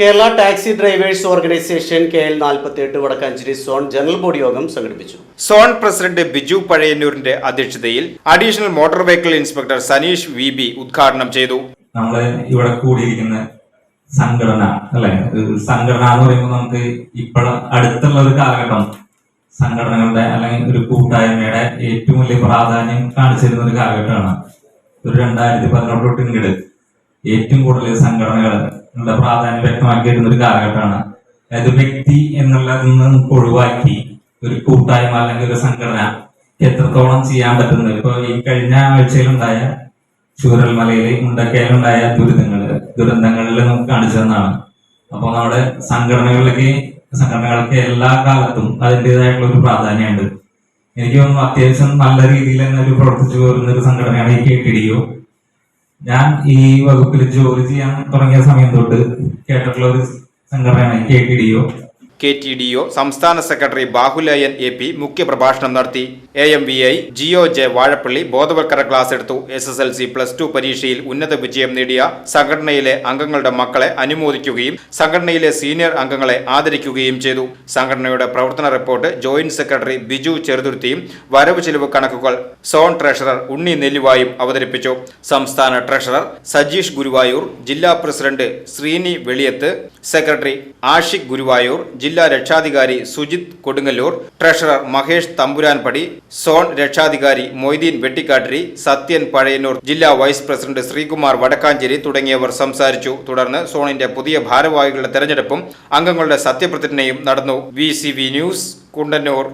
Kerala taxi drivers organisation K L നാൽപ്പത്തിയെട്ട് Vadakkanchery zone general body യോഗം സംഘടിപ്പിച്ചു. സോൺ പ്രസിഡന്റ് ബിജു പഴയന്നൂരിന്റെ അധ്യക്ഷതയിൽ additional motor vehicle inspector Saneesh V B ഉദ്ഘാടനം ചെയ്തു. നമ്മൾ ഇവിടെ കൂടിയിരിക്കുന്ന സംഘടന അല്ലെ? സംഘടന എന്ന് പറയുമ്പോൾ നമുക്ക് ഇപ്പോൾ അടുത്തുള്ള ഒരു കാലഘട്ടം. സംഘടനകളുടെ അല്ലെങ്കിൽ ഒരു കൂട്ടായ്മയുടെ ഏറ്റവും വലിയ പ്രാധാന്യം കാണിച്ചിരുന്ന ഒരു കാലഘട്ടമാണ്. ഒരു രണ്ടായിരത്തി പതിനെട്ട് തൊട്ട് ഇങ്ങോട്ട് ഏറ്റവും കൂടുതൽ സംഘടനകളുടെ പ്രാധാന്യം വ്യക്തമാക്കിയിരുന്ന ഒരു കാലഘട്ടമാണ്. അതായത് വ്യക്തി എന്നുള്ളതിൽ നിന്ന് ഒഴിവാക്കി ഒരു കൂട്ടായ്മ അല്ലെങ്കിൽ ഒരു സംഘടന എത്രത്തോളം ചെയ്യാൻ പറ്റുന്നത്? ഇപ്പൊ ഈ കഴിഞ്ഞ ആഴ്ചയിലുണ്ടായ ചൂരൽമലയിലെ മുണ്ടക്കയിലുണ്ടായ ദുരിതങ്ങൾ ദുരന്തങ്ങളിൽ നമുക്ക് കാണിച്ചു തന്നാണ് അപ്പൊ നമ്മുടെ സംഘടനകളിലേക്ക് സംഘടനകൾക്ക് എല്ലാ കാലത്തും അതിന്റെതായിട്ടുള്ള ഒരു പ്രാധാന്യമുണ്ട്. എനിക്ക് തോന്നുന്നു അത്യാവശ്യം നല്ല രീതിയിൽ തന്നെ ഒരു പ്രവർത്തിച്ചു പോരുന്ന ഒരു സംഘടനയാണ് ഈ കെ ടി ഞാൻ ഈ വകുപ്പിൽ ജോലി ചെയ്യാൻ തുടങ്ങിയ സമയം തൊട്ട് കേട്ടിട്ടുള്ള ഒരു സംഘടനയാണ് K T D O. K T D O സംസ്ഥാന സെക്രട്ടറി ബാഹുലയൻ എ പി മുഖ്യപ്രഭാഷണം നടത്തി. A M V I Jio J Vazhappally ബോധവൽക്കരണ ക്ലാസ് എടുത്തു. S S L C plus two പരീക്ഷയിൽ ഉന്നത വിജയം നേടിയ സംഘടനയിലെ അംഗങ്ങളുടെ മക്കളെ അനുമോദിക്കുകയും സംഘടനയിലെ സീനിയർ അംഗങ്ങളെ ആദരിക്കുകയും ചെയ്തു. സംഘടനയുടെ പ്രവർത്തന റിപ്പോർട്ട് ജോയിന്റ് സെക്രട്ടറി ബിജു ചെറുതുരുത്തിയും വരവ് ചെലവ് കണക്കുകൾ സോൺ ട്രഷറർ ഉണ്ണി നെല്ലുവായും അവതരിപ്പിച്ചു. സംസ്ഥാന ട്രഷറർ സജീഷ് ഗുരുവായൂർ ജില്ലാ പ്രസിഡന്റ് ശ്രീനി വെളിയത്ത് സെക്രട്ടറി ആഷിഖ് ഗുരുവായൂർ ജില്ലാ രക്ഷാധികാരി സുജിത് കൊടുങ്ങല്ലൂർ ട്രഷറർ മഹേഷ് തമ്പുരാൻപടി സോൺ രക്ഷാധികാരി മൊയ്തീൻ വെട്ടിക്കാട്ടിരി സത്യൻ പഴയന്നൂർ ജില്ലാ വൈസ് പ്രസിഡന്റ് ശ്രീകുമാർ വടക്കാഞ്ചേരി തുടങ്ങിയവർ സംസാരിച്ചു. തുടർന്ന് സോണിന്റെ പുതിയ ഭാരവാഹികളുടെ തെരഞ്ഞെടുപ്പും അംഗങ്ങളുടെ സത്യപ്രതിജ്ഞയും നടന്നു. V news Kundannur.